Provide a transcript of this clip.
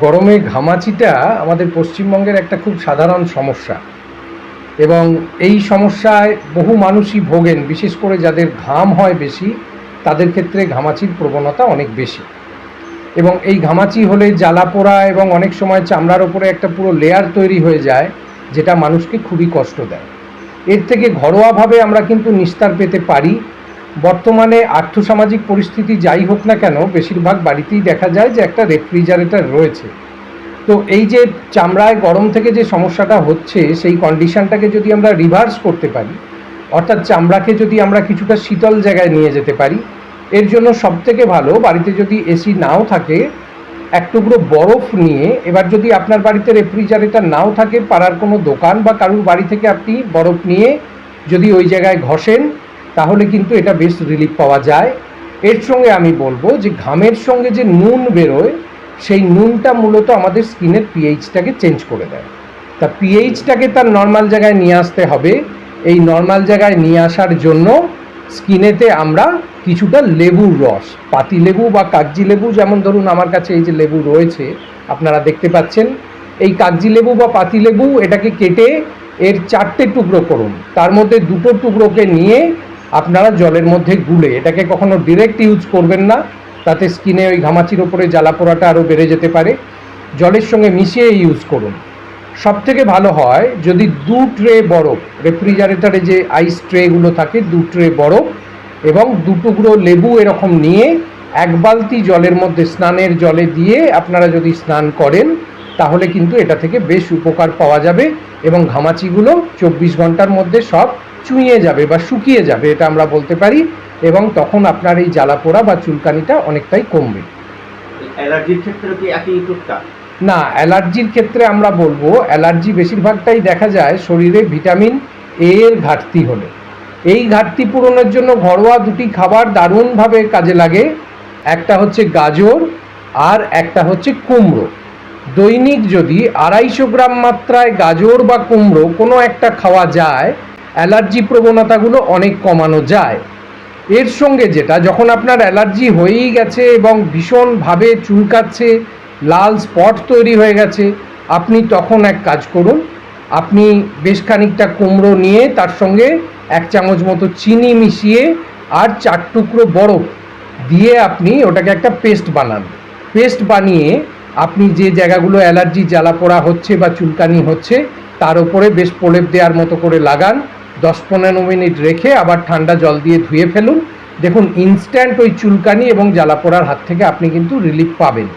গরমে ঘামাচিটা আমাদের পশ্চিমবঙ্গের একটা খুব সাধারণ সমস্যা। এবং এই সমস্যায় বহু মানুষই ভোগেন, বিশেষ করে যাদের ঘাম হয় বেশি, তাদের ক্ষেত্রে ঘামাচির প্রবণতা অনেক বেশি। এবং এই ঘামাচি হলে জ্বালা পোড়া এবং অনেক সময় চামড়ার ওপরে একটা পুরো লেয়ার তৈরি হয়ে যায়, যেটা মানুষকে খুবই কষ্ট দেয়। এর থেকে ঘরোয়াভাবে আমরা কিন্তু নিস্তার পেতে পারি বর্তমানে আর্থসামাজিক পরিস্থিতি যাই হোক না কেন, বেশিরভাগ বাড়িতেই দেখা যায় যে একটা রেফ্রিজারেটর রয়েছে। তো এই যে চামড়ায় গরম থেকে যে সমস্যাটা হচ্ছে, সেই কন্ডিশনটাকে যদি আমরা রিভার্স করতে পারি, অর্থাৎ চামড়াকে যদি আমরা কিছুটা শীতল জায়গায় নিয়ে যেতে পারি, এর জন্য সবথেকে ভালো বাড়িতে যদি এসি নাও থাকে, এক টুকরো বরফ নিয়ে, এবার যদি আপনার বাড়িতে রেফ্রিজারেটর নাও থাকে, পাড়ার কোনো দোকান বা কারুর বাড়ি থেকে আপনি বরফ নিয়ে যদি ওই জায়গায় ঘষেন তাহলে কিন্তু এটা বেশ রিলিফ পাওয়া যায়। এর সঙ্গে আমি বলব যে ঘামের সঙ্গে যে নুন বেরোয়, সেই নুনটা মূলত আমাদের স্কিনের পিএইচটাকে চেঞ্জ করে দেয়। তা পিএইচটাকে তার নর্মাল জায়গায় নিয়ে আসতে হবে। এই নর্মাল জায়গায় নিয়ে আসার জন্য স্কিনেতে আমরা কিছুটা লেবুর রস, পাতি লেবু বা কাগজি লেবু যেমন ধরুন আমার কাছে এই যে লেবু রয়েছে, আপনারা দেখতে পাচ্ছেন। এই কাগজি লেবু বা পাতি লেবু এটাকে কেটে এর চারটে টুকরো করুন। তার মধ্যে দুটো টুকরোকে নিয়ে আপনারা জলের মধ্যে গুলে এটাকে কখনো ডিরেক্ট ইউজ করবেন না, তাতে স্কিনে ওই ঘামাচির ওপরে জ্বালা পোড়াটা আরও বেড়ে যেতে পারে। জলের সঙ্গে মিশিয়ে ইউজ করুন। সব থেকে ভালো হয়, যদি দু ট্রে বরফ রেফ্রিজারেটরে যে আইস ট্রেগুলো থাকে, দু ট্রে বরফ এবং দু টুকরো লেবু এরকম নিয়ে এক বালতি জলের মধ্যে স্নানের জলে দিয়ে আপনারা যদি স্নান করেন, তাহলে কিন্তু এটা থেকে বেশ উপকার পাওয়া যাবে এবং ঘামাচিগুলো চব্বিশ ঘণ্টার মধ্যে সব চুইয়ে যাবে বা শুকিয়ে যাবে এটা আমরা বলতে পারি এবং তখন আপনার এই জ্বালা পোড়া বা চুলকানিটা অনেকটাই কমবে। অ্যালার্জির ক্ষেত্রে কি একই টোটকা না অ্যালার্জির ক্ষেত্রে আমরা বলব অ্যালার্জি বেশিরভাগটাই দেখা যায় শরীরে ভিটামিন এ এর ঘাটতি হলে। এই ঘাটতি পূরণের জন্য ঘরোয়া দুটি খাবার দারুণভাবে কাজে লাগে একটা হচ্ছে গাজর আর একটা হচ্ছে কুমড়ো। দৈনিক যদি আড়াইশো গ্রাম মাত্রায় গাজর বা কুমড়ো কোনো একটা খাওয়া যায় অ্যালার্জি প্রবণতাগুলো অনেক কমানো যায়। এর সঙ্গে যেটা, যখন আপনার অ্যালার্জি হয়েই গেছে এবং ভীষণভাবে চুলকাচ্ছে, লাল স্পট তৈরি হয়ে গেছে, আপনি তখন এক কাজ করুন, আপনি বেশ খানিকটা কুমড়ো নিয়ে তার সঙ্গে এক চামচ মতো চিনি মিশিয়ে আর চার টুকরো বরফ দিয়ে আপনি ওটাকে একটা পেস্ট বানান। পেস্ট বানিয়ে আপনি যে জায়গাগুলো অ্যালার্জি জ্বালা পোড়া হচ্ছে বা চুলকানি হচ্ছে, তার উপরে বেশ প্রলেপ দেওয়ার মতো করে লাগান। দশ পনেরো মিনিট রেখে আবার ঠান্ডা জল দিয়ে ধুয়ে ফেলুন। দেখুন ইনস্ট্যান্ট ওই চুলকানি এবং জ্বালা পোড়ার হাত থেকে আপনি কিন্তু রিলিফ পাবেন।